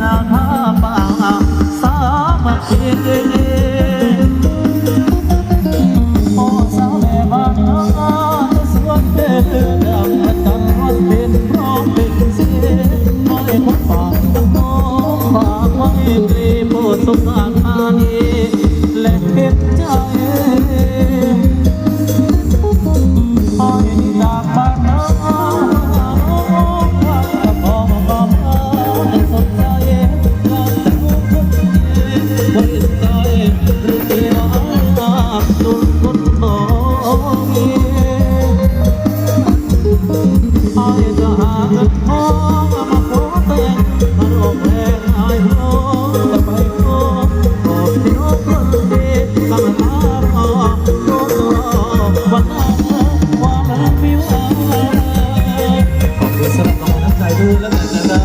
นาป่าสามัคคีโอ้สาวแม่านนาสวนเดือดตันรถเป็นพร้อมเป็นเสียไม่คนฝากน้งฝากไว้ในโพดสงสาร ใส่ดูแล้วนนะครั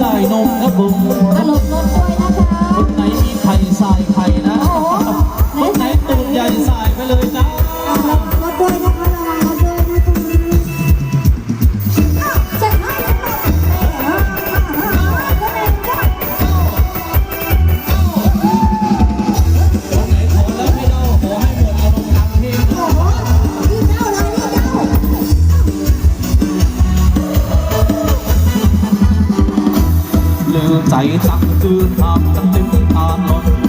สายนมครับผม ตลกรถ ใจสั่งคือทำตั้งเต็มตาหลด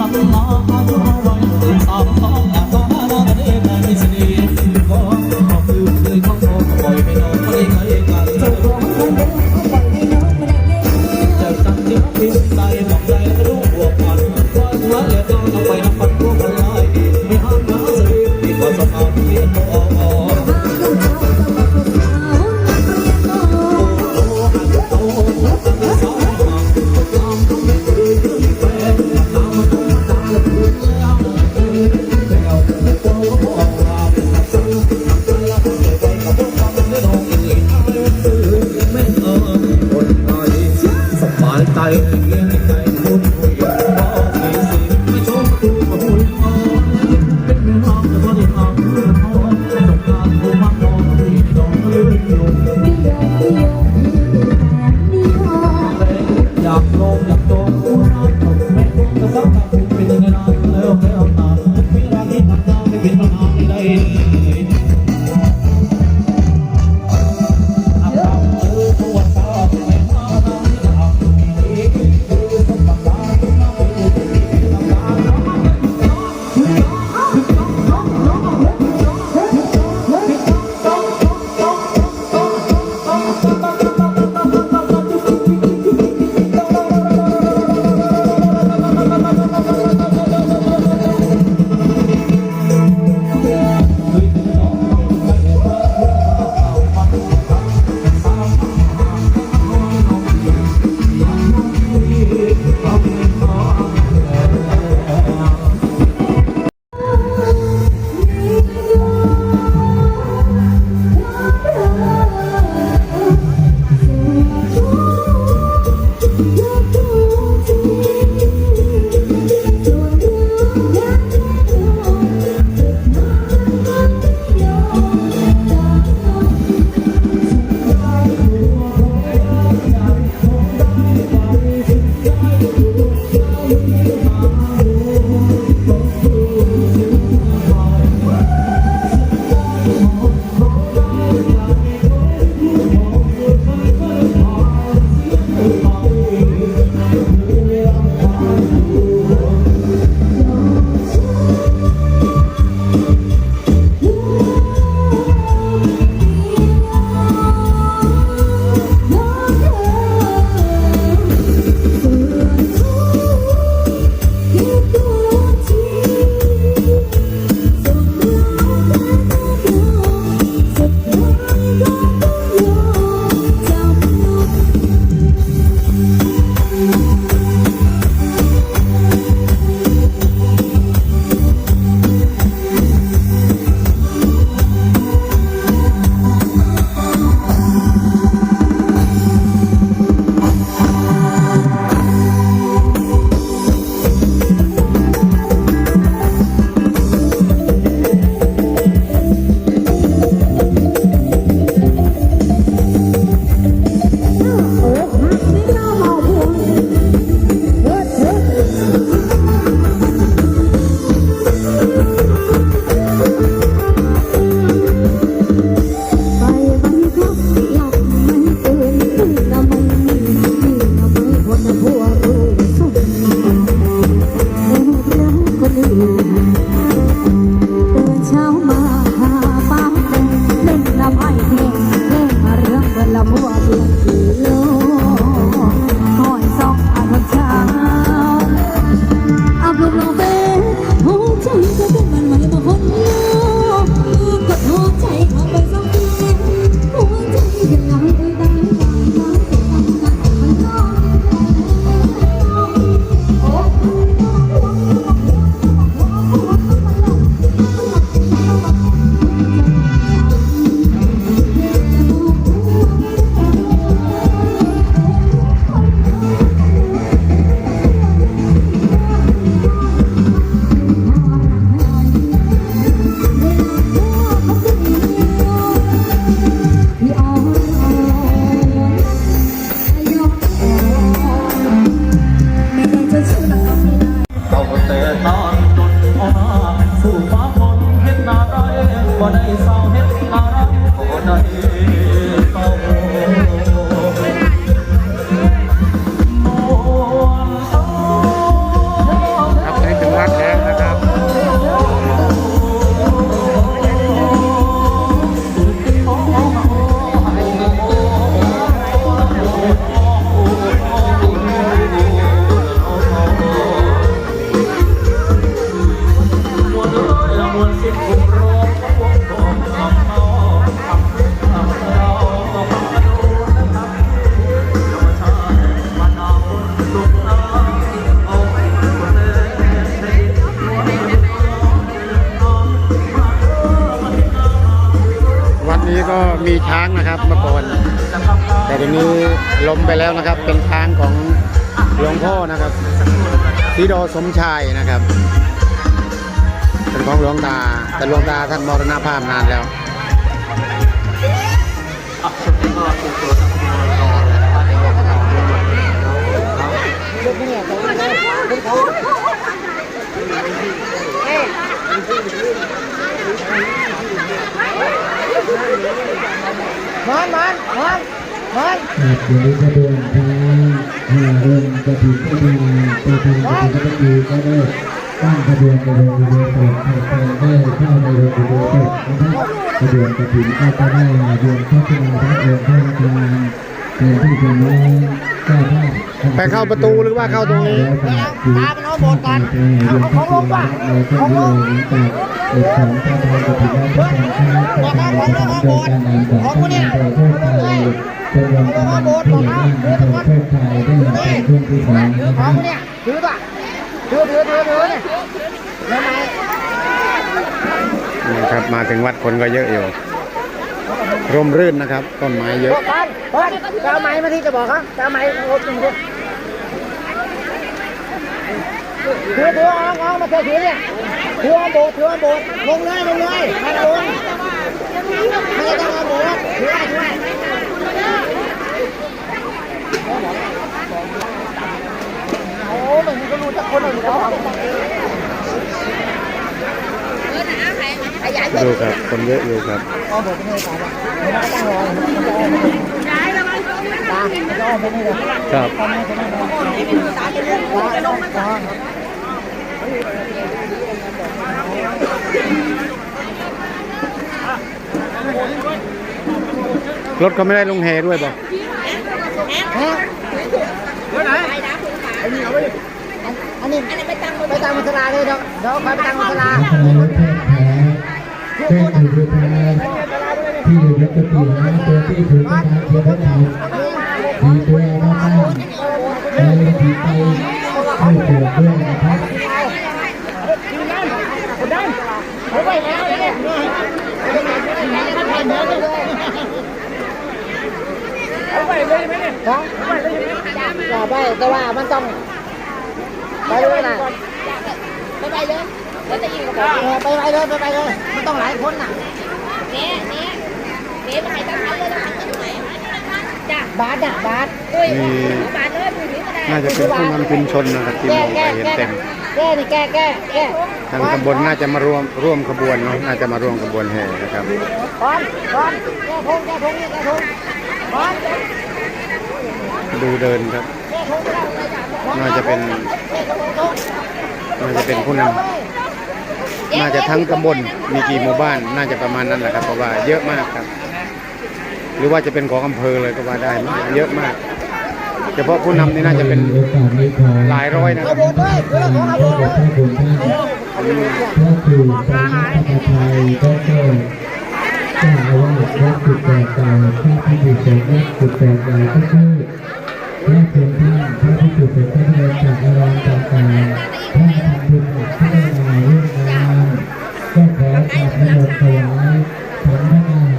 นะครับเมื่อก่อนแต่เดี๋ยวนี้ล้มไปแล้วนะครับ เป็นช้างของหลวงพ่อนะครับสีโดสมชายนะครับ เป็นของหลวงตา แต่หลวงตาท่านมรณภาพนานแล้ว มันมันมันมันครับวันนี้ก็เดินทางมาเริ่มกระถิ่นก็ดีตัวแทนกระถิ่นก็ดีก็ได้ตั้งขบวนในโรงเรียนสดแทนได้เข้าในโรงเรียนสดนะครับขบวนกระถิ่นก็จะได้รวมพัฒนาทั้งองค์พระการเป็นที่เป็นน้องเจ้าภาพไปเข้าประตูหรือว่าเข้าตรงนี้แล้วก็ถือตามันเอาหมดก่อนรวมพัฒนาในเจ้าเมืองหลังจากเอกของพระธรรมกฐินและพระธรรมคณะพระธรรมสถานโดยการนำของพระนำประเทศไทยเป็นรางวัลผู้ใหญ่บ้นในประเทศไทยได้เป็นช่วงที่สองนะครังบเนี่ยถือป่ะถือถือถือถือเนี่ยทำไมนะครับมาถึงวัดคนก็เยอะอยู่ร่มรื่นนะครับ ต้นไม้เยอะบ้านบ้านจะเอาไม้มาที่จะบอกครับจะเอาไม้โอ้ยถือถือถือเอาเอามาเทถือเนี่ย ถือเอาโบถือเอาโบลงเลยลงเลยมาลงไม่ต้องเอาโบถือไว้ถือไว้โอ้ไม่มีก็รู้จักคนอื่นเขาดูครับคนเยอะอยู่ครับเอาโบไปให้ตาไม่ได้ตั้งรอมันะอ้อมตามันจะอ้อมไปนี่เลยครับตอนนี้จะไม่รอตาจะลงตา รถเขาไม่ได้ลงแฮด้วยบอกฮะอันนี้ไปตั้งไปตั้งมุสลาเลยเดี๋ยวเดี๋ยวไปตั้งมุสลาขณะนี้แพทย์แท้เป็นผู้ดูแลที่อยู่ในกุฏินะตัวที่ถือกระดาษเขียนไว้มีตัวหน้าบ้านแล้วทีไปให้ตรวจด้วยนะครับ เอาไปแล้วเนี่ยเอาไป เลยไหมเนี่ยอย่าไปแต่ว่ามันต้องไปเลยนะไปไปเลยแล้วจะยิงกับผมไปไปเลยไปไปเลยมันต้องหลายคนน่ะเนี่ยเนี่ยเดี๋ยไปไหนตั้งเขาเลยตั้งเขาตรงไหนจ้ะบาสน่ะบาสอุ้ยมีบาทเลยมือถือก็ได้น่าจะเป็นผู้นำชุมชนนะครับที่มองไปเห็นเต็มแก้นี่แก้แก้แก้ทางตำบลน่าจะมาร่วมร่วมขบวนเนาะน่าจะมาร่วมขบวนแห่นะครับบอลบอลแก้ทงแก้ทงแก้ทงบอล ดูเดินครับ น่าจะเป็น น่าจะเป็นผู้นำน่าจะทั้งตำบลมีกี่หมู่บ้าน น่าจะประมาณนั้นแหละครับ เพราะว่าเยอะมากครับ หรือว่าจะเป็นของอำเภอเลยก็ว่าได้มากเยอะมาก เฉพาะผู้นำนี่น่าจะเป็นหลายร้อยนะครับโบนด้ ขด้อวยบคุณท่านพระครูสาธิตไทยก็เจ้าวัดจุดแตกเก่าพระพิสุสงฆ์วัดจุดแตกเก่าก็คือพระเพียงท่านพระพิสุสงฆ์พระเดินจากอารามต่างๆ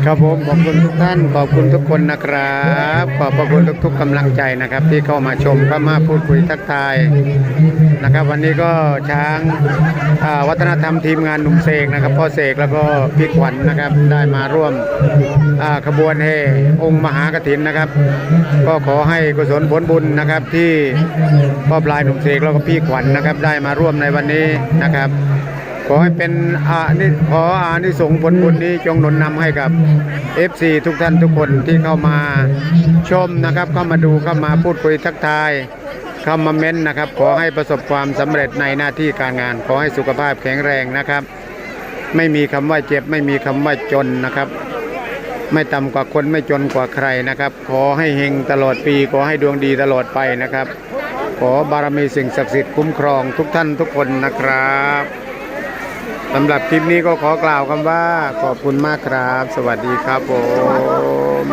ครับผมขอบคุณทุกท่านขอบคุณทุกคนนะครับ ขอบพระคุณทุกๆกำลังใจนะครับ ที่เข้ามาชมเข้ามาพูดคุยทักทายนะครับ วันนี้ก็ช้างาวัฒนธรรมทีมงานหนุ่มเสกนะครับพ่อเสกแล้วก็พี่ขวัญนะครับได้มาร่วมขบวนแห่องค์มหากฐินนะครับ ก็ขอให้กุศลผลบุญนะครับที่พ่อปลายหนุ่มเสกแล้วก็พี่ขวัญนะครับ ได้มาร่วมในวันนี้นะครับ ขอให้เป็นอานิขออานิสงส์ผลบุญนี้จงหนุนนำให้กับ FC ทุกท่านทุกคนที่เข้ามาชมนะครับ เข้ามาดูเข้ามาพูดคุยทักทายเข้ามาเม้นนะครับ ขอให้ประสบความสำเร็จในหน้าที่การงาน ขอให้สุขภาพแข็งแรงนะครับ ไม่มีคำว่าเจ็บ ไม่มีคำว่าจนนะครับ ไม่ต่ำกว่าคนไม่จนกว่าใครนะครับ ขอให้เฮงตลอดปี ขอให้ดวงดีตลอดไปนะครับ ขอบารมีสิ่งศักดิ์สิทธิ์คุ้มครองทุกท่านทุกคนนะครับ สำหรับคลิปนี้ก็ขอกล่าวคำว่าขอบคุณมากครับ สวัสดีครับผม